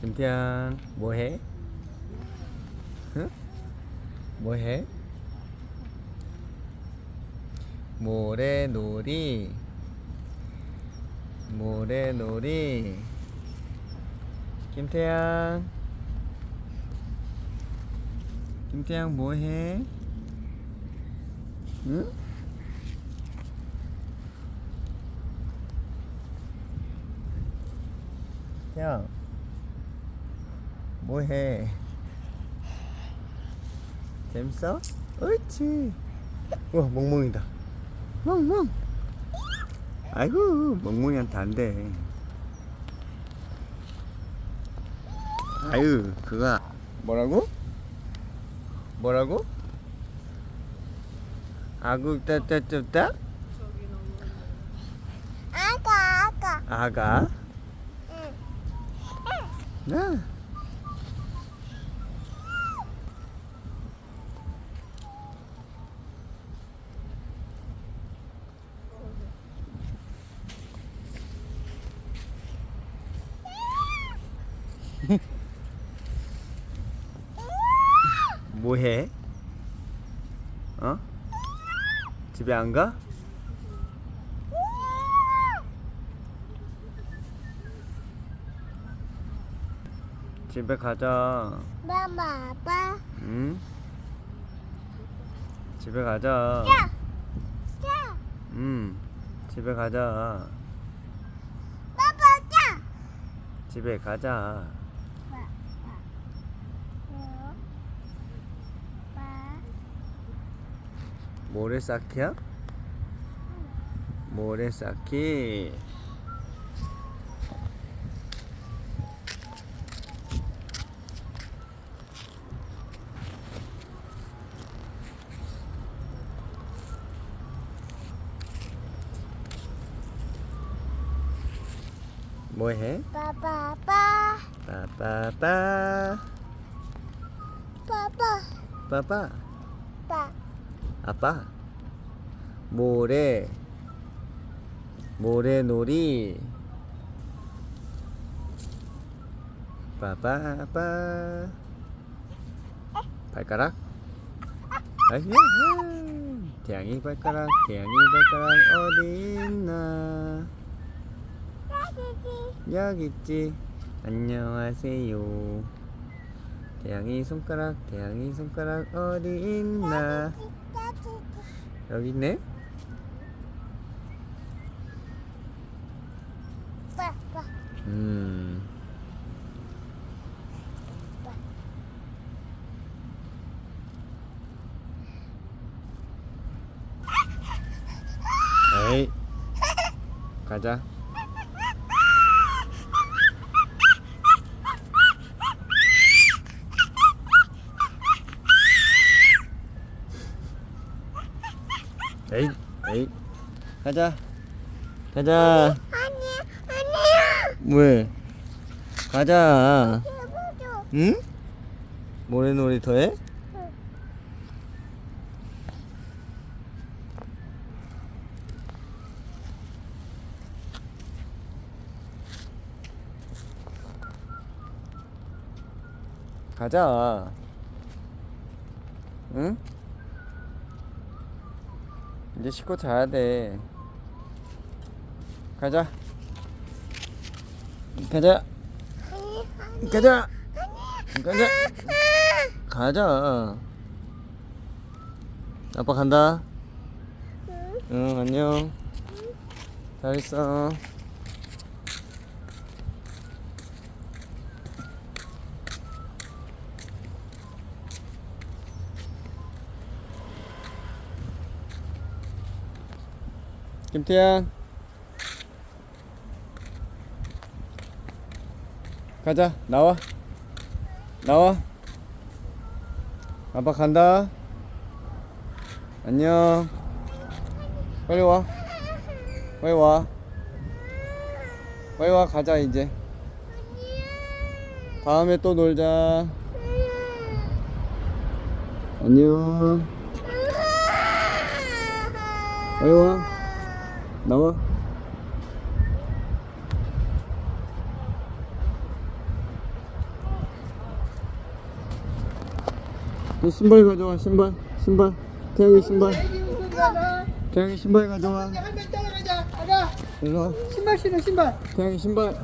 김태양 뭐해? 응? 뭐해? 모래놀이 모래놀이 김태양 김태양 뭐해? 응? 태양 뭐해? 재밌어? 옳지. 와 멍멍이다. 멍멍. 아이고 멍멍이한테 안 돼. 아유 그거 뭐라고? 뭐라고? 아구 따따따따? 아까 아까 아가? 응. 나. 뭐해? 어? 집에 안 가? 집에 가자. 마마 아빠 응? 집에 가자. 자 자, 응. 집에 가자. 자 집에 가자. 어? 빠 모래 쌓기야? 모래 쌓기. 뭐해? 빠빠 아빠 빠빠빠 빠빠 빠빠 빠 아빠 모래 모래놀이. 빠빠빠. 발가락. 아이야 태양이 발가락 태양이 발가락 어디 있나? 여기 있지. 안녕하세요. 태양이 손가락 태양이 손가락 어디 있나 여기 있네. 음. 에이. 가자 에이 에이 가자 가자 아니야 아니야 왜 가자 해보죠 응? 모래놀이 더 해? 응. 가자. 응? 이제 씻고 자야 돼. 가자. 가자. 가자. 가자. 가자. 아빠 간다. 응. 응, 안녕. 잘 있어. 김태양. 가자, 나와. 나와. 아빠 간다. 안녕. 빨리 와. 빨리 와. 빨리 와 가자 이제. 다음에 또 놀자. 안녕. 빨리 와. 나와. 너 신발 가져와 신발 신발 태영이 신발 태영이 신발 가져와. 일로 와 신발 신어 신발. 신발 신발.